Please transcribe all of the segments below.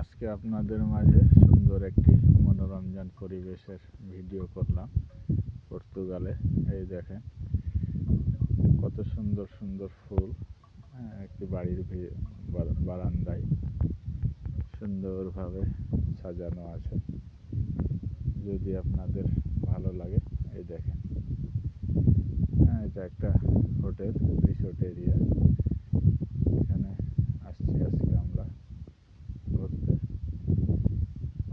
আজকে আপনাদের মাঝে সুন্দর একটি মনোরঞ্জন পরিবেশের ভিডিও করলাম পর্তুগালে। এই দেখেন কত সুন্দর সুন্দর ফুল হ্যাঁ, একটি বাড়ির বারান্দায় সুন্দরভাবে সাজানো আছে। যদি আপনাদের ভালো লাগে এই দেখেন হ্যাঁ এটা একটা হোটেল রিসোর্ট এরিয়া এখানে আসছি আজকে আমরা ঘুরতে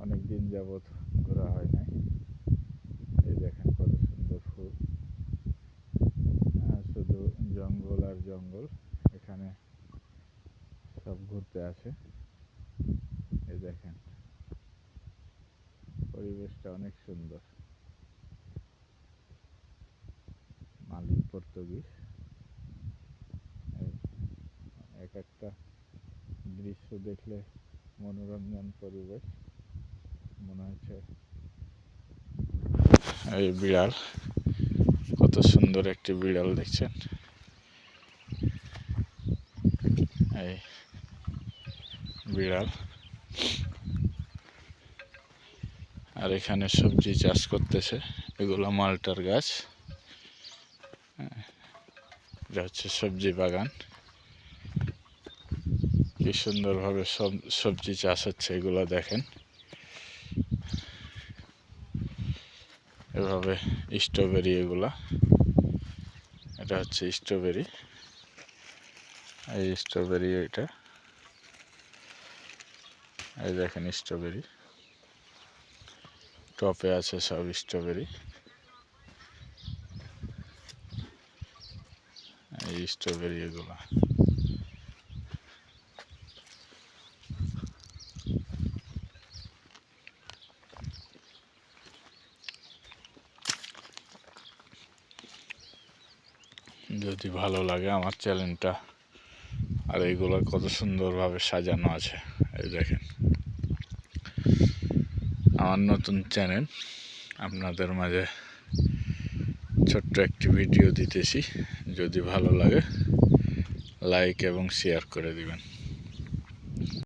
অনেক দিন যাবৎ ঘোরা হয় নাই। এই দেখেন কত সুন্দর ফুল। হ্যাঁ, শুধু জঙ্গল আর জঙ্গল এখানে সব ঘুরতে আসে। এই দেখেন পরিবেশটা অনেক সুন্দর। মালিক পর্তুগিজ। এক একটা দৃশ্য দেখলে মনোরঞ্জন পরিবেশ। মনে হচ্ছে এই বিড়াল, কত সুন্দর একটি বিড়াল দেখছেন। এই বিড়াল। আর এখানে সবজি চাষ করতেছে, এগুলো মালটার গাছ। এটা হচ্ছে সবজি বাগান। কি সুন্দরভাবে সব, সবজি চাষ হচ্ছে, এগুলো দেখেন। এভাবে স্ট্রবেরি এগুলা। এটা হচ্ছে স্ট্রবেরি। এই স্ট্রবেরি এটা। এই দেখেন স্ট্রবেরি। টপে আছে সব স্ট্রবেরি। এই স্ট্রবেরি এগুলা। যদি ভালো লাগে আমার চ্যানেলটা। আর এইগুলো কত সুন্দরভাবে সাজানো আছে, এই দেখেন। আমার নতুন চ্যানেল, আপনাদের মাঝে ছোট্ট একটি ভিডিও দিতেছি। যদি ভালো লাগে, লাইক এবং শেয়ার করে দিবেন।